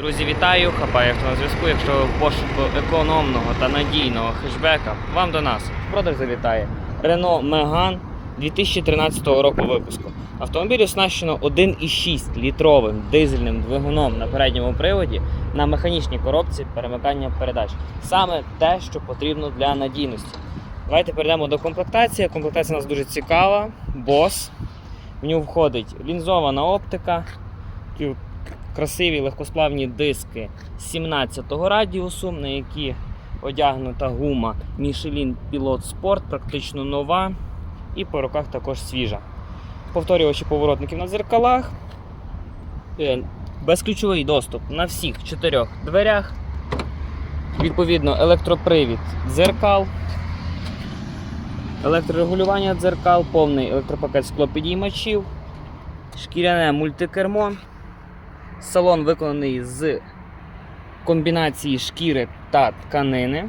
Друзі, вітаю! Хапаєв на зв'язку. Якщо ви в пошуку економного та надійного хешбека, вам до нас в продаж завітає Renault Megane 2013 року випуску. Автомобіль оснащено 1,6 літровим дизельним двигуном на передньому приводі на механічній коробці перемикання передач. Саме те, що потрібно для надійності. Давайте перейдемо до комплектації. Комплектація у нас дуже цікава. Бос. В нього входить лінзована оптика, красиві легкосплавні диски 17-го радіусу, на які одягнута гума Michelin Pilot Sport, практично нова, і по руках також свіжа. Повторювачі поворотників на дзеркалах, Е, безключовий доступ на всіх чотирьох дверях. Відповідно, електропривід дзеркал, електрорегулювання дзеркал, повний електропакет склопідіймачів, шкіряне мультикермо. Салон виконаний з комбінації шкіри та тканини.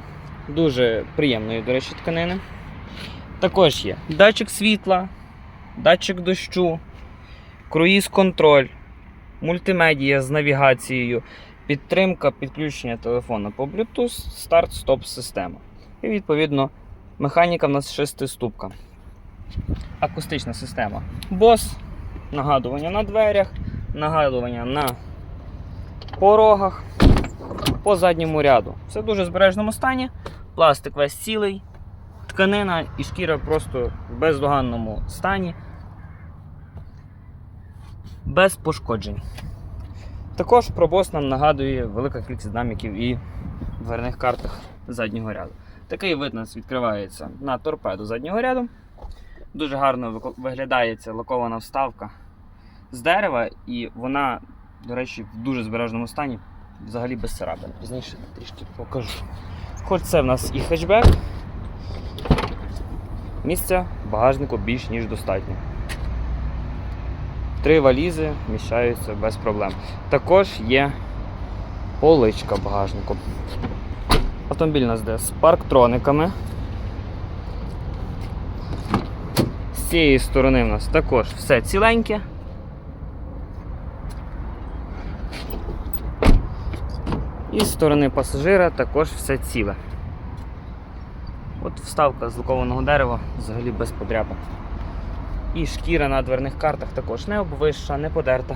Дуже приємної, до речі, тканини. Також є датчик світла, датчик дощу, круїз-контроль, мультимедія з навігацією, підтримка підключення телефона по Bluetooth, старт-стоп система. І відповідно механіка в нас шестиступка. Акустична система. BOS, нагадування на дверях, нагадування на порогах, по задньому ряду. Все в дуже збережному стані. Пластик весь цілий, тканина і шкіра просто в бездоганному стані, без пошкоджень. Також про бос нам нагадує велика кількість динаміків і дверних картах заднього ряду. Такий вид нас відкривається на торпеду заднього ряду. Дуже гарно вико- виглядає лакована вставка з дерева, і вона, до речі, в дуже збереженому стані, взагалі без царапин. Пізніше трішки покажу. Хоч це в нас і хетчбек, місця в багажнику більш ніж достатньо. Три валізи вміщаються без проблем. Також є поличка в багажнику. Автомобіль у нас йде з парктрониками. З цієї сторони в нас також все ціленьке. І з сторони пасажира також все ціле. От вставка з лакованого дерева взагалі без подряпин. І шкіра на дверних картах також не обвисша, не подерта.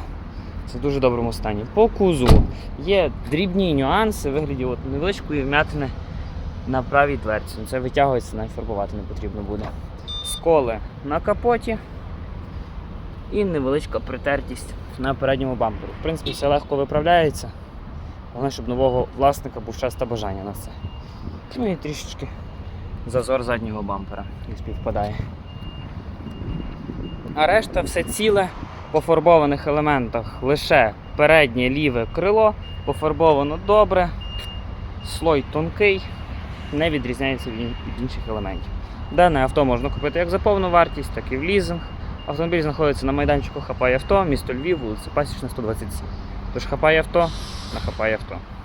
Це в дуже доброму стані. По кузову є дрібні нюанси в вигляді от невеличкої вмятини на правій дверці. Це витягується, навіть фарбувати не потрібно буде. Сколи на капоті і невеличка притертість на передньому бамперу. В принципі, все легко виправляється. Головне, щоб нового власника був час та бажання на це. Ну і трішечки зазор заднього бампера не співпадає. А решта все ціле по фарбованих елементах лише переднє ліве крило пофарбовано добре, слой тонкий, не відрізняється від від інших елементів. Дане авто можна купити як за повну вартість, так і в лізинг. Автомобіль знаходиться на майданчику Хапай авто, місто Львів, вулиця Пасічна, 127. Тож хапай авто нахапай авто.